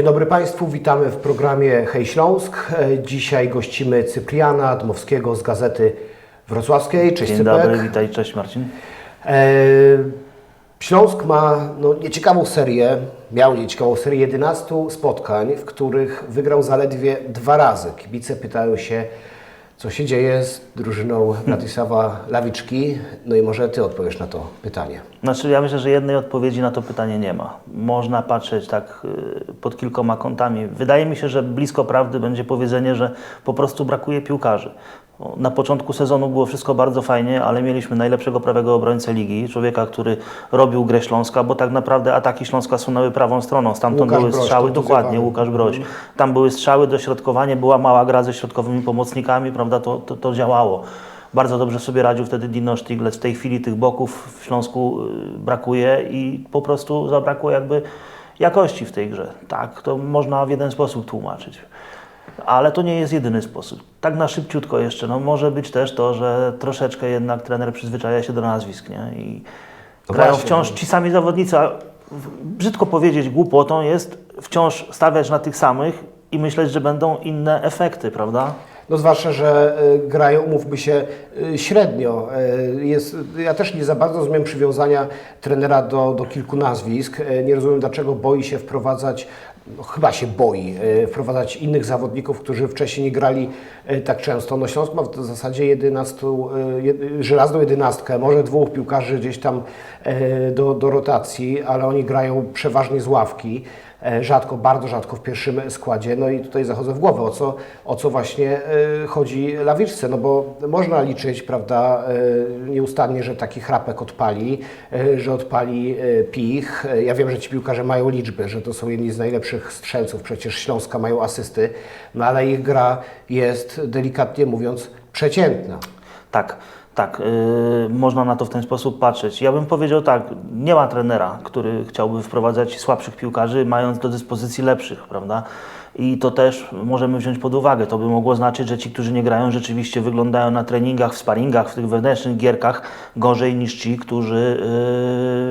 Dzień dobry Państwu, witamy w programie Hej Śląsk. E, Dzisiaj gościmy Cypriana Dmowskiego z Gazety Wrocławskiej. Cześć Dzień Cypek. dobry, witaj, cześć Marcin. E, Śląsk ma no, nieciekawą serię, miał nieciekawą serię 11 spotkań, w których wygrał zaledwie dwa razy. Kibice pytają się, co się dzieje z drużyną Bratisława Lawiczki. No i może Ty odpowiesz na to pytanie. Znaczy ja myślę, że jednej odpowiedzi na to pytanie nie ma. Można patrzeć tak y, pod kilkoma kątami. Wydaje mi się, że blisko prawdy będzie powiedzenie, że po prostu brakuje piłkarzy. Na początku sezonu było wszystko bardzo fajnie, ale mieliśmy najlepszego prawego obrońcę ligi, człowieka, który robił grę Śląska, bo tak naprawdę ataki Śląska sunęły prawą stroną. Stamtąd Łukasz były Broś, strzały, kontuzjowany. dokładnie, Łukasz Broś. Tam były strzały, dośrodkowanie, była mała gra ze środkowymi pomocnikami, prawda, to, to, to działało. Bardzo dobrze sobie radził wtedy Dino Stiglec. W tej chwili tych boków w Śląsku y, brakuje i po prostu zabrakło jakby jakości w tej grze. Tak, to można w jeden sposób tłumaczyć. Ale to nie jest jedyny sposób. Tak na szybciutko jeszcze, no może być też to, że troszeczkę jednak trener przyzwyczaja się do nazwisk, nie? I No grają właśnie, wciąż ci sami zawodnicy, a brzydko powiedzieć głupotą jest wciąż stawiać na tych samych i myśleć, że będą inne efekty, prawda? No zwłaszcza, że y, grają, umówmy się, y, średnio. Y, Jest, ja też nie za bardzo rozumiem przywiązania trenera do, do kilku nazwisk. Nie rozumiem, dlaczego boi się wprowadzać, no, chyba się boi, y, wprowadzać innych zawodników, którzy wcześniej nie grali y, tak często. No Śląsk ma w zasadzie 11, y, jed- żelazną jedenastkę, może dwóch piłkarzy gdzieś tam do, do rotacji, ale oni grają przeważnie z ławki. E, rzadko, bardzo rzadko w pierwszym składzie. No i tutaj zachodzę w głowę, o co, o co właśnie e, chodzi Lawiczce, no bo można liczyć, prawda, e, nieustannie, że taki chrapek odpali, że odpali pich. Ja wiem, że ci piłkarze mają liczby, że to są jedni z najlepszych strzelców, przecież Śląska mają asysty, no ale ich gra jest, delikatnie mówiąc, przeciętna. Tak, tak, yy, można na to w ten sposób patrzeć. Ja bym powiedział tak, nie ma trenera, który chciałby wprowadzać słabszych piłkarzy, mając do dyspozycji lepszych, prawda? I to też możemy wziąć pod uwagę. To by mogło znaczyć, że ci, którzy nie grają, rzeczywiście wyglądają na treningach, w sparingach, w tych wewnętrznych gierkach gorzej niż ci, którzy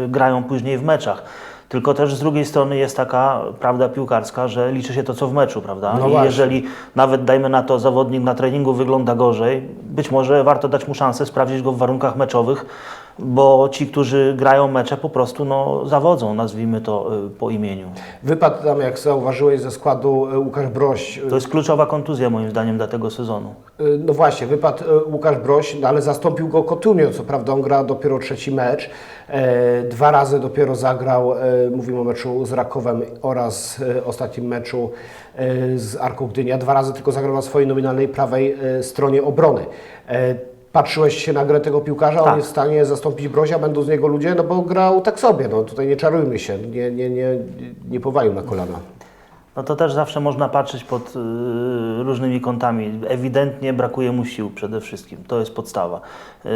yy, grają później w meczach. Tylko też z drugiej strony jest taka prawda piłkarska, że liczy się to, co w meczu, prawda? No I właśnie. jeżeli nawet dajmy na to zawodnik na treningu wygląda gorzej, być może warto dać mu szansę sprawdzić go w warunkach meczowych, bo ci, którzy grają mecze po prostu no, zawodzą, nazwijmy to y, po imieniu. Wypadł tam, jak zauważyłeś, ze składu e, Łukasz Broś, To jest kluczowa kontuzja moim zdaniem dla tego sezonu. Y, No właśnie, wypadł y, Łukasz Broś, no ale zastąpił go Cotunio, co prawda on gra dopiero trzeci mecz. E, Dwa razy dopiero zagrał, e, mówimy o meczu z Rakowem oraz e, ostatnim meczu z Arką Gdynia. Dwa razy tylko zagrał na swojej nominalnej prawej stronie obrony. Patrzyłeś się na grę tego piłkarza, on Tak. jest w stanie zastąpić Brozia, będą z niego ludzie, no bo grał tak sobie, no tutaj nie czarujmy się, nie, nie, nie, nie powalił na kolana. No to też zawsze można patrzeć pod y, różnymi kątami. Ewidentnie brakuje mu sił przede wszystkim. To jest podstawa. Y,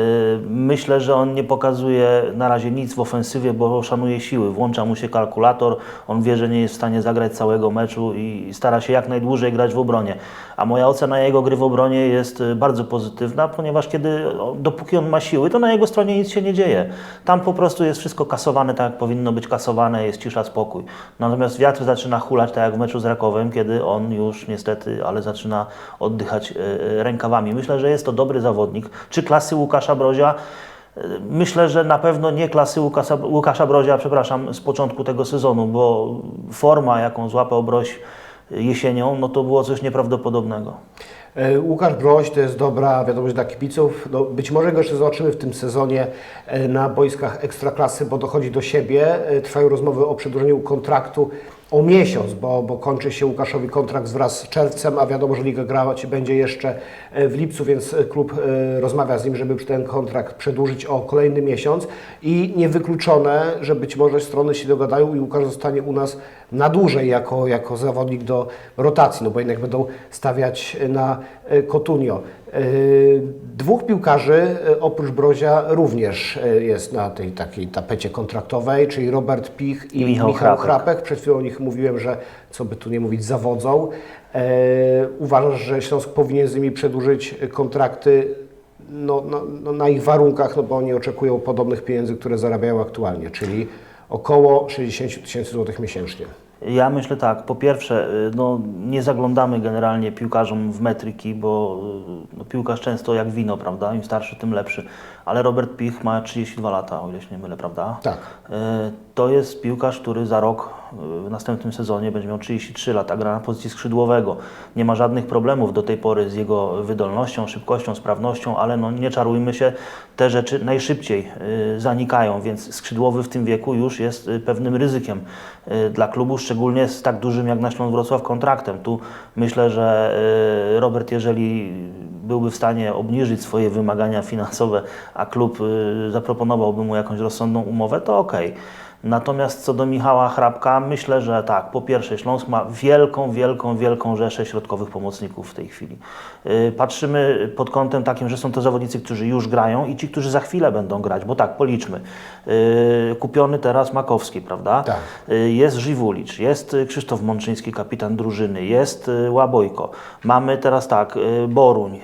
myślę, że on nie pokazuje na razie nic w ofensywie, bo szanuje siły. Włącza mu się kalkulator, on wie, że nie jest w stanie zagrać całego meczu i stara się jak najdłużej grać w obronie. A moja ocena jego gry w obronie jest y, bardzo pozytywna, ponieważ kiedy, dopóki on ma siły, to na jego stronie nic się nie dzieje. Tam po prostu jest wszystko kasowane tak, jak powinno być kasowane, jest cisza, spokój. Natomiast wiatr zaczyna hulać, tak jak w meczu z Rakowem, kiedy on już niestety, ale zaczyna oddychać e, e, rękawami. Myślę, że jest to dobry zawodnik. Czy klasy Łukasza Brozia? E, Myślę, że na pewno nie klasy Łukasza, Łukasza Brozia, przepraszam, z początku tego sezonu, bo forma, jaką złapał Broś jesienią, no to było coś nieprawdopodobnego. Łukasz Broś to jest dobra wiadomość dla kibiców. No, być może go jeszcze zobaczymy w tym sezonie na boiskach ekstraklasy, bo dochodzi do siebie. Trwają rozmowy o przedłużeniu kontraktu o miesiąc, bo, bo kończy się Łukaszowi kontrakt wraz z czerwcem, a wiadomo, że Liga grać będzie jeszcze e, w lipcu, więc e, klub e, rozmawia z nim, żeby ten kontrakt przedłużyć o kolejny miesiąc. I niewykluczone, że być może strony się dogadają i Łukasz zostanie u nas na dłużej jako, jako zawodnik do rotacji, no bo jednak będą stawiać na e, Cotunio. E, Dwóch piłkarzy e, oprócz Brozia również e, jest na tej takiej tapecie kontraktowej, czyli Robert Pich i, Michał Michał, Chrapek. Chrapek. Przed chwilą o nich mówiłem, że co by tu nie mówić, zawodzą. E, uważasz, że Śląsk powinien z nimi przedłużyć kontrakty no, no, no, na ich warunkach, no bo oni oczekują podobnych pieniędzy, które zarabiają aktualnie, czyli około 60 tysięcy złotych miesięcznie. Ja myślę tak, po pierwsze, y, no, nie zaglądamy generalnie piłkarzom w metryki, bo y, no, piłkarz często jak wino, prawda? Im starszy, tym lepszy. Ale Robert Pich ma 32 lata, o ile się nie mylę, prawda? Tak. Y, To jest piłkarz, który za rok y, w następnym sezonie będzie miał 33 lata, gra na pozycji skrzydłowego. Nie ma żadnych problemów do tej pory z jego wydolnością, szybkością, sprawnością, ale no, nie czarujmy się, te rzeczy najszybciej y, zanikają, więc skrzydłowy w tym wieku już jest y, pewnym ryzykiem dla klubu, szczególnie z tak dużym jak na Śląsk Wrocław kontraktem. Tu myślę, że Robert, jeżeli byłby w stanie obniżyć swoje wymagania finansowe, a klub zaproponowałby mu jakąś rozsądną umowę, to okej. Natomiast co do Michała Hrabka, myślę, że tak, po pierwsze Śląsk ma wielką, wielką, wielką rzeszę środkowych pomocników w tej chwili. Yy, Patrzymy pod kątem takim, że są to zawodnicy, którzy już grają i ci, którzy za chwilę będą grać, bo tak, policzmy. Yy, Kupiony teraz Makowski, prawda? Tak. Y, Jest Żywulicz, jest y, Krzysztof Mączyński, kapitan drużyny, jest y, Łabojko. Mamy teraz tak, y, Boruń,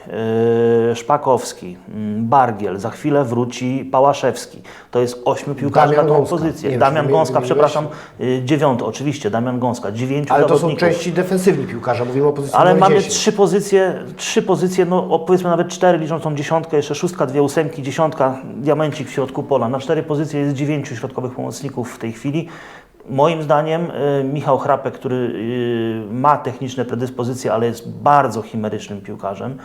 y, Szpakowski, mm, Bargiel, za chwilę wróci Pałaszewski. To jest ośmiu piłkarzy na tą pozycję. Damian Gąska, przepraszam, y, dziewiąty, oczywiście, Damian Gąska, dziewięciu Ale to są zawodników. części defensywni piłkarza, mówimy o pozycji Ale numer mamy 10. trzy pozycje, trzy pozycje, no o, powiedzmy nawet cztery, licząc tą dziesiątkę, jeszcze szóstka, dwie ósemki, dziesiątka, diamencik w środku pola. Na cztery pozycje jest dziewięciu środkowych pomocników w tej chwili. Moim zdaniem y, Michał Chrapek, który y, ma techniczne predyspozycje, ale jest bardzo chimerycznym piłkarzem.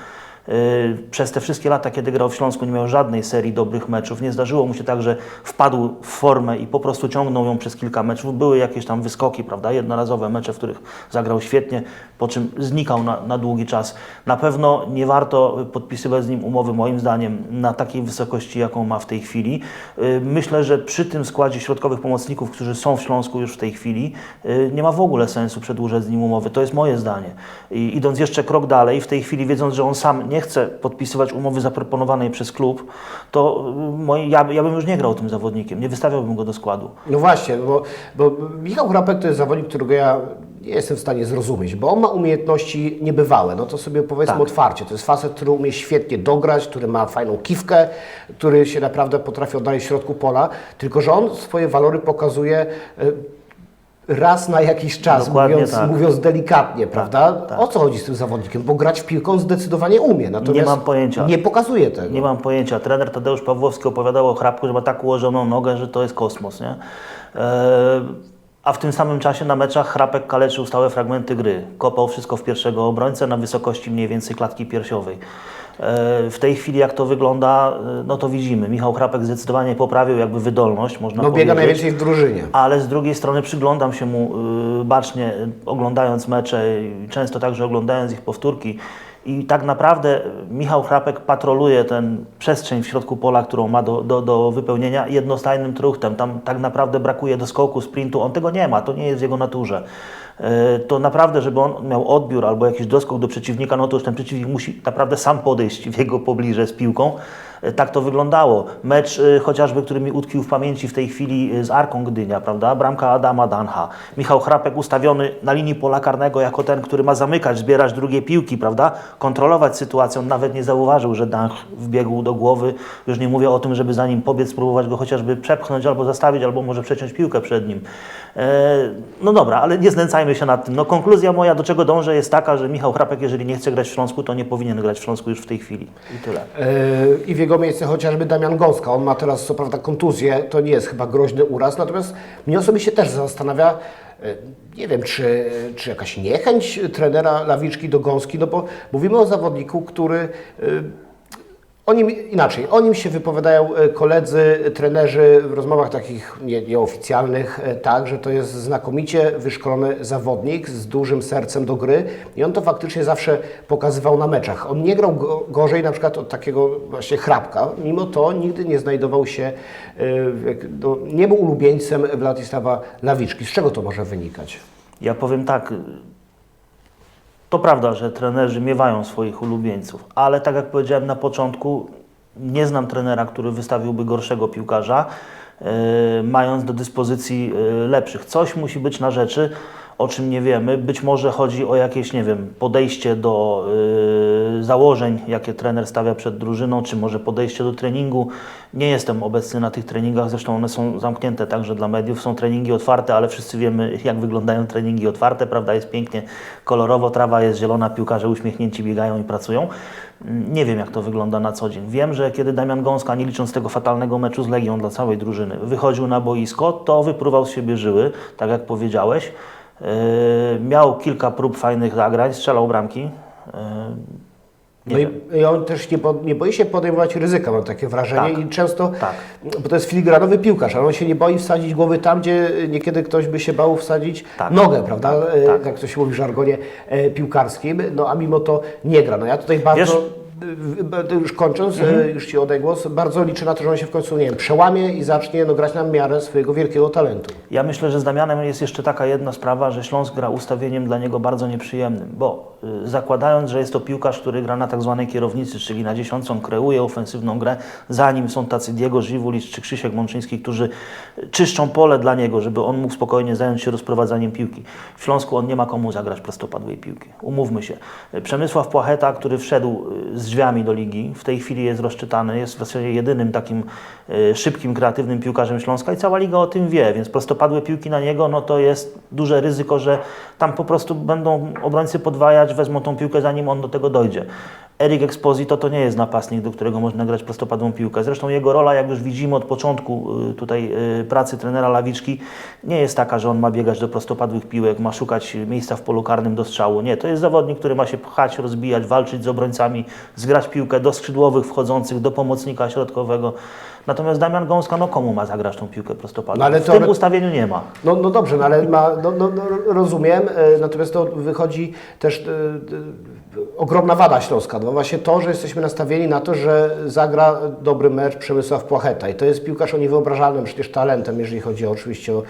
Y, Przez te wszystkie lata, kiedy grał w Śląsku, nie miał żadnej serii dobrych meczów. Nie zdarzyło mu się tak, że wpadł w formę i po prostu ciągnął ją przez kilka meczów. Były jakieś tam wyskoki, prawda? Jednorazowe mecze, w których zagrał świetnie, po czym znikał na, na długi czas. Na pewno nie warto podpisywać z nim umowy, moim zdaniem, na takiej wysokości, jaką ma w tej chwili. Y, Myślę, że przy tym składzie środkowych pomocników, którzy są w Śląsku już w tej chwili, y, nie ma w ogóle sensu przedłużać z nim umowy. To jest moje zdanie. I idąc jeszcze krok dalej, w tej chwili wiedząc, że on sam nie chce podpisywać umowy zaproponowanej przez klub, to y, moi, ja, ja bym już nie grał tym zawodnikiem, nie wystawiałbym go do składu. No właśnie, bo, bo Michał Hrapek to jest zawodnik, którego ja nie jestem w stanie zrozumieć, bo on ma umiejętności niebywałe, no to sobie powiedzmy Tak. otwarcie. To jest facet, który umie świetnie dograć, który ma fajną kiwkę, który się naprawdę potrafi odnaleźć w środku pola, tylko że on swoje walory pokazuje e, raz na jakiś czas, Dokładnie mówiąc, tak. mówiąc delikatnie, prawda? tak. O co chodzi z tym zawodnikiem? Bo grać w piłką zdecydowanie umie, natomiast mam pojęcia. nie pokazuje tego. Nie mam pojęcia. Trener Tadeusz Pawłowski opowiadał o Hrabku, że ma tak ułożoną nogę, że to jest kosmos, nie? E, a w tym samym czasie na meczach Hrapek kaleczył stałe fragmenty gry. Kopał wszystko w pierwszego obrońcę na wysokości mniej więcej klatki piersiowej. E, w tej chwili jak to wygląda, e, no to widzimy. Michał Hrapek zdecydowanie poprawił jakby wydolność, można No biega najwięcej w drużynie. Ale z drugiej strony przyglądam się mu y, bacznie, oglądając mecze i często także oglądając ich powtórki. I tak naprawdę Michał Hrapek patroluje ten przestrzeń w środku pola, którą ma do, do, do wypełnienia jednostajnym truchtem. Tam tak naprawdę brakuje do skoku, sprintu. On tego nie ma, to nie jest w jego naturze. Y, To naprawdę, żeby on miał odbiór albo jakiś doskok do przeciwnika, no to już ten przeciwnik musi naprawdę sam podejść w jego pobliże z piłką. Tak to wyglądało. Mecz y, chociażby, który mi utkwił w pamięci w tej chwili y, z Arką Gdynia, prawda? Bramka Adama Danha. Michał Hrapek ustawiony na linii pola karnego jako ten, który ma zamykać, zbierać drugie piłki, prawda? Kontrolować sytuację. On nawet nie zauważył, że Danch wbiegł do głowy. Już nie mówię o tym, żeby za nim pobiec, spróbować go chociażby przepchnąć albo zastawić, albo może przeciąć piłkę przed nim. E, no dobra, ale nie znęcajmy się nad tym. No konkluzja moja, do czego dążę, jest taka, że Michał Hrapek, jeżeli nie chce grać w Śląsku, to nie powinien grać w Śląsku już w tej chwili. I tyle. Yy, I w jego miejsce chociażby Damian Gąska. On ma teraz co prawda kontuzję, to nie jest chyba groźny uraz, natomiast mnie osobiście też zastanawia, yy, nie wiem, czy, czy jakaś niechęć trenera Lawiczki do Gąski, no bo mówimy o zawodniku, który yy, o nim, inaczej, o nim się wypowiadają e, koledzy, trenerzy w rozmowach takich nie, nieoficjalnych, e, tak, że to jest znakomicie wyszkolony zawodnik z dużym sercem do gry i on to faktycznie zawsze pokazywał na meczach. On nie grał go, gorzej na przykład od takiego właśnie chrapka, mimo to nigdy nie znajdował się, e, no, nie był ulubieńcem Władysława Lawiczki. Z czego to może wynikać? Ja powiem tak. To prawda, że trenerzy miewają swoich ulubieńców, ale tak jak powiedziałem na początku, nie znam trenera, który wystawiłby gorszego piłkarza, e, mając do dyspozycji e, lepszych. Coś musi być na rzeczy. O czym nie wiemy. Być może chodzi o jakieś, nie wiem, podejście do y, założeń, jakie trener stawia przed drużyną, czy może podejście do treningu. Nie jestem obecny na tych treningach, zresztą one są zamknięte także dla mediów. Są treningi otwarte, ale wszyscy wiemy, jak wyglądają treningi otwarte, prawda? Jest pięknie, kolorowo, trawa jest zielona, piłkarze uśmiechnięci biegają i pracują. Nie wiem, jak to wygląda na co dzień. Wiem, że kiedy Damian Gąska, nie licząc tego fatalnego meczu z Legią dla całej drużyny, wychodził na boisko, to wypruwał z siebie żyły, tak jak powiedziałeś. Yy, miał kilka prób fajnych zagrań, strzelał bramki. Yy, nie No wiem. i, on też nie, po, nie boi się podejmować ryzyka, mam takie wrażenie. Tak. I często, Tak. bo to jest filigranowy piłkarz, ale on się nie boi wsadzić głowy tam, gdzie niekiedy ktoś by się bał wsadzić Tak. nogę, prawda? E, Tak. Jak to się mówi w żargonie e, piłkarskim. No a mimo to nie gra. No ja tutaj bardzo... Wiesz- Już kończąc, e, już Ci oddaję głos, bardzo liczę na to, że on się w końcu, nie wiem, przełamie i zacznie no, grać na miarę swojego wielkiego talentu. Ja myślę, że z Damianem jest jeszcze taka jedna sprawa, że Śląsk gra ustawieniem dla niego bardzo nieprzyjemnym, bo zakładając, że jest to piłkarz, który gra na tak zwanej kierownicy, czyli na dziesiątą, kreuje ofensywną grę, za nim są tacy Diego Żywulicz czy Krzysiek Mączyński, którzy y, czyszczą pole dla niego, żeby on mógł spokojnie zająć się rozprowadzaniem piłki. W Śląsku on nie ma komu zagrać prostopadłej piłki. Umówmy się. Y, Przemysław Płacheta, który wszedł y, z drzwiami do ligi, w tej chwili jest rozczytany, jest w zasadzie jedynym takim y, szybkim, kreatywnym piłkarzem Śląska i cała liga o tym wie, więc prostopadłe piłki na niego, no to jest duże ryzyko, że tam po prostu będą obrońcy podwajać, wezmą tą piłkę zanim on do tego dojdzie. Erik Exposito to nie jest napastnik, do którego można grać prostopadłą piłkę. Zresztą jego rola, jak już widzimy od początku y, tutaj y, pracy trenera Lawiczki, nie jest taka, że on ma biegać do prostopadłych piłek, ma szukać miejsca w polu karnym do strzału. Nie, to jest zawodnik, który ma się pchać, rozbijać, walczyć z obrońcami, zgrać piłkę do skrzydłowych wchodzących, do pomocnika środkowego. Natomiast Damian Gąska, no komu ma zagrać tą piłkę prostopadłą? No ale w to- tym ustawieniu nie ma. No, no dobrze, no ale ma, no, no, no, rozumiem, e, natomiast to wychodzi też e, e, ogromna wada Śląska. No właśnie to, że jesteśmy nastawieni na to, że zagra dobry mecz Przemysław Płacheta i to jest piłkarz o niewyobrażalnym przecież talentem, jeżeli chodzi oczywiście o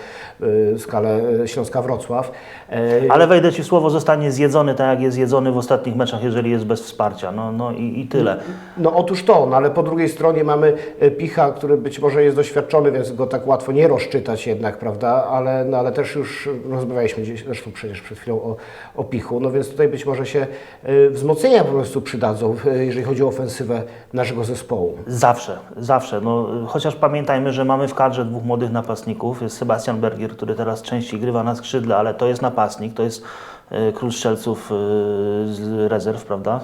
e, skalę e, Śląska-Wrocław. E, Ale wejdę Ci w słowo, zostanie zjedzony tak jak jest zjedzony w ostatnich meczach, jeżeli jest bez wsparcia. No, no i, i tyle. No otóż to, no ale po drugiej stronie mamy e, Picha, który być może jest doświadczony, więc go tak łatwo nie rozczytać jednak, prawda, ale, no, ale też już rozmawialiśmy gdzieś, zresztą przecież przed chwilą o, o Pichu, no więc tutaj być może się e, wzmocnienia po prostu przydadzą, e, jeżeli chodzi o ofensywę naszego zespołu. Zawsze, zawsze. No, chociaż pamiętajmy, że mamy w kadrze dwóch młodych napastników. Jest Sebastian Bergier, który teraz częściej grywa na skrzydle, ale to jest napastnik, to jest e, król strzelców e, z rezerw, prawda?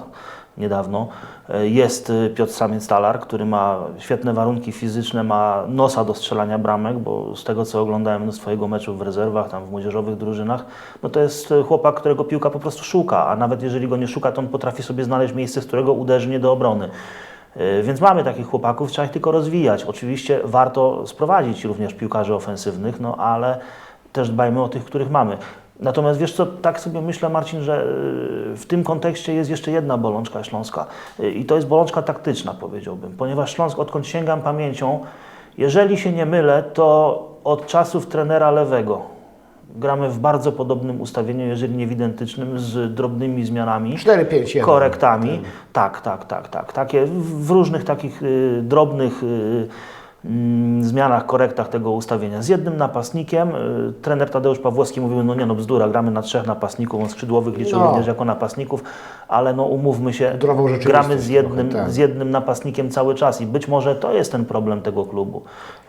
Niedawno. E, Jest e, Piotr Samiec-Talar, który ma świetne warunki fizyczne, ma nosa do strzelania bramek, bo z tego co oglądałem mnóstwo jego meczów w rezerwach, tam w młodzieżowych drużynach, no to jest e, chłopak, którego piłka po prostu szuka, a nawet jeżeli go nie szuka, to on potrafi sobie znaleźć miejsce, z którego uderzy nie do obrony. Więc mamy takich chłopaków, trzeba ich tylko rozwijać. Oczywiście warto sprowadzić również piłkarzy ofensywnych, no ale też dbajmy o tych, których mamy. Natomiast wiesz co, tak sobie myślę Marcin, że y, w tym kontekście jest jeszcze jedna bolączka Śląska Y, i to jest bolączka taktyczna powiedziałbym, ponieważ Śląsk, odkąd sięgam pamięcią, jeżeli się nie mylę, to od czasów trenera Lewego gramy w bardzo podobnym ustawieniu, jeżeli nie w identycznym, z drobnymi zmianami 4-5-1. korektami. Tak, tak, tak, tak. Takie w różnych takich y, drobnych y, zmianach, korektach tego ustawienia. Z jednym napastnikiem, y, trener Tadeusz Pawłowski mówił, no nie no bzdura, gramy na trzech napastników, on skrzydłowych liczył No. również jako napastników, ale no umówmy się, gramy z jednym, trochę, tak. z jednym napastnikiem cały czas i być może to jest ten problem tego klubu.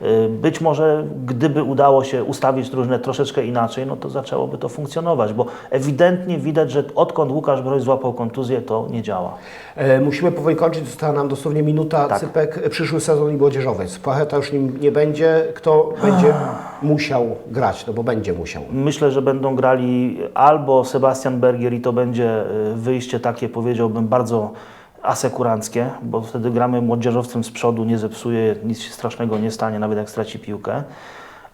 Y, Być może gdyby udało się ustawić drużynę troszeczkę inaczej, no to zaczęłoby to funkcjonować, bo ewidentnie widać, że odkąd Łukasz Broń złapał kontuzję, to nie działa. E, Musimy powoli kończyć, została nam dosłownie minuta. Tak. Cypek, przyszły sezon i młodzieżowiec. Pacheta już nim nie będzie. Kto będzie musiał grać? No bo będzie musiał. Myślę, że będą grali albo Sebastian Bergier i to będzie y, wyjście takie, powiedziałbym, bardzo asekuranckie, bo wtedy gramy młodzieżowcem z przodu, nie zepsuje, nic się strasznego nie stanie, nawet jak straci piłkę.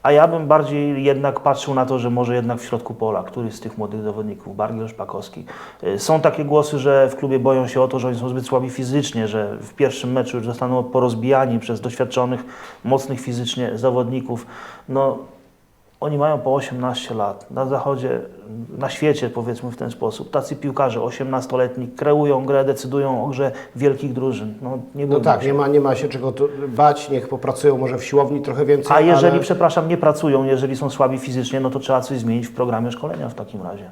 A ja bym bardziej jednak patrzył na to, że może jednak w środku pola, któryś z tych młodych zawodników, Bargiel Szpakowski. Y, Są takie głosy, że w klubie boją się o to, że oni są zbyt słabi fizycznie, że w pierwszym meczu już zostaną porozbijani przez doświadczonych, mocnych fizycznie zawodników. No, Oni mają po 18 lat. Na zachodzie, na świecie powiedzmy w ten sposób. Tacy piłkarze 18-letni kreują grę, decydują o grze wielkich drużyn. No, nie No tak, się. nie ma, nie ma się czego bać, niech popracują może w siłowni trochę więcej. A jeżeli, ale... przepraszam, nie pracują, jeżeli są słabi fizycznie, no to trzeba coś zmienić w programie szkolenia w takim razie.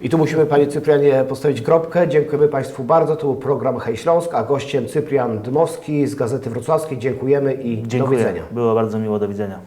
I tu musimy Panie Cyprianie postawić kropkę. Dziękujemy Państwu bardzo. To był program Hej Śląsk, a gościem Cyprian Dmowski z Gazety Wrocławskiej. Dziękujemy i do Dziękuję. widzenia. Było bardzo miło, do widzenia.